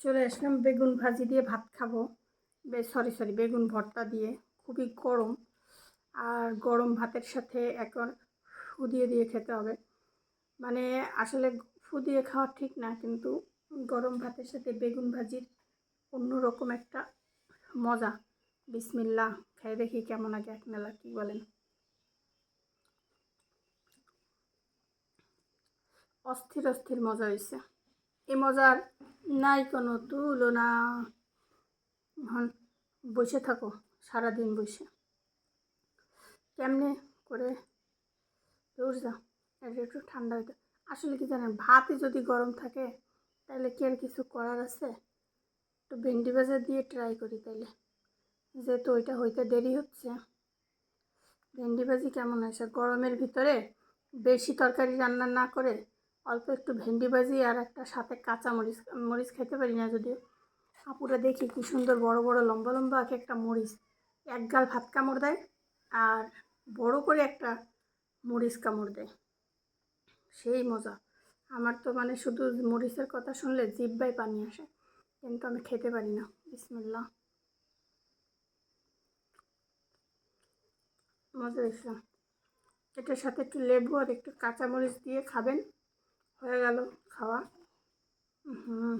চলে আসলাম, বেগুন ভাজি দিয়ে ভাত খাব। সরি সরি বেগুন ভর্তা দিয়ে, খুবই গরম। আর গরম ভাতের সাথে এখন ফু দিয়ে খেতে হবে। মানে আসলে ফু দিয়ে খাওয়া ঠিক না, কিন্তু গরম ভাতের সাথে বেগুন ভাজির অন্যরকম একটা মজা। বিসমিল্লা খাই দেখি কেমন আগে এক মেলা কী বলেন? অস্থির অস্থির মজা হয়েছে এই মজার নাই কোনো তুলনা। এখন বসে থাকো, সারাদিন বসে। কেমনে করে দৌড় যাও? এটা একটু ঠান্ডা হইতে। আসলে কি জানেন, ভাতই যদি গরম থাকে তাহলে কি আর কিছু করার আছে? একটু ভেন্ডি ভাজা দিয়ে ট্রাই করি তাইলে। যেহেতু ওইটা হইতে দেরি হচ্ছে। ভেন্ডি ভাজি কেমন আছে গরমের ভিতরে বেশি তরকারি রান্না না করে অল্প একটু ভেন্ডি ভাজি আর একটা সাথে কাঁচা মরিচ মরিচ খেতে পারি না যদিও। আপুরা দেখি কি সুন্দর বড় বড় লম্বা লম্বা এক একটা মরিচ। এক গাল ভাত কামড় দেয় আর বড় করে একটা মরিচ কামড় দেয়। সেই মজা। আমার তো মানে শুধু মরিচের কথা শুনলে জিব্বায় পানি আসে। কিন্তু আমি খেতে পারি না। বিসমিল্লা মজা হয়েছে। এটার সাথে একটু লেবু আর একটু কাঁচামরিচ দিয়ে খাবেন। হয়ে গেল খাওয়া। হুম।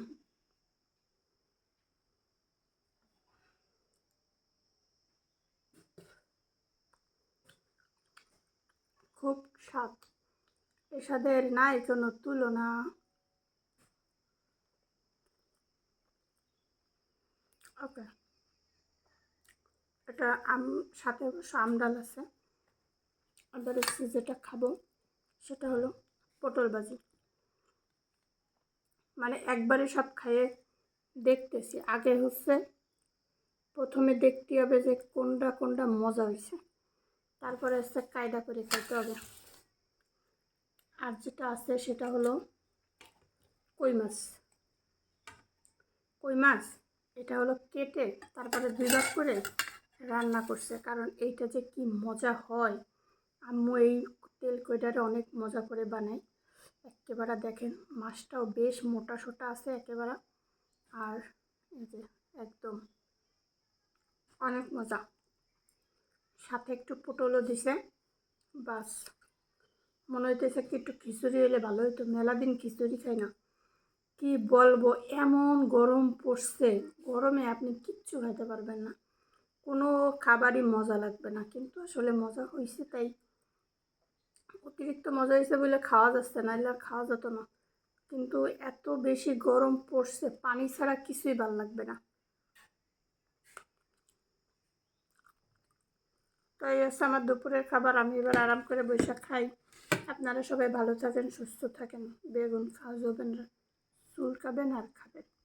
খুব স্বাদ। এসাদের নাই কোনো তুলনা। ওকে। এটা আম, সাথে অবশ্য আম ডাল আছে। এবার যেটা খাব, সেটা হলো পটল ভাজি। মানে একবারে সব খাইয়ে দেখতেছি। আগে হচ্ছে প্রথমে দেখতে হবে যে কোনটা কোনটা মজা হয়েছে তারপরে হচ্ছে কায়দা করে খেতে হবে। আর যেটা আছে সেটা হলো কই মাছ? কই মাছ? এটা হলো কেটে তারপরে দুই ভাগ করে রান্না করছে। কারণ এইটা যে কি মজা হয়। আম্মু এই তেল কইটারে অনেক মজা করে বানায়। একেবারে দেখেন, মাছটাও বেশ মোটা সোটা আছে একেবারে। আর এই যে একদম অনেক মজা। সাথে একটু পটলও দিছে। বাস, মনে হইতেছে কি একটু খিচুড়ি হলে ভালো হইতো। মেলা দিন খিচুড়ি খাই না। কি বলব, এমন গরম পড়ছে। গরমে আপনি কিচ্ছু খাইতে পারবেন না। কোনো খাবারই মজা লাগবে না। কিন্তু আসলে মজা হয়েছে তাই। অতিরিক্ত মজা হয়েছে বলে খাওয়া যাচ্ছে না আর খাওয়া যেত না। কিন্তু এত বেশি গরম পড়ছে, পানি ছাড়া কিছুই ভালো লাগবে না। তাই হচ্ছে আমার দুপুরের খাবার আমি এবার আরাম করে বসে খাই। আপনারা সবাই ভালো থাকেন, সুস্থ থাকেন। বেগুন খাওয়া যাবেন চুল খাবেন আর খাবেন।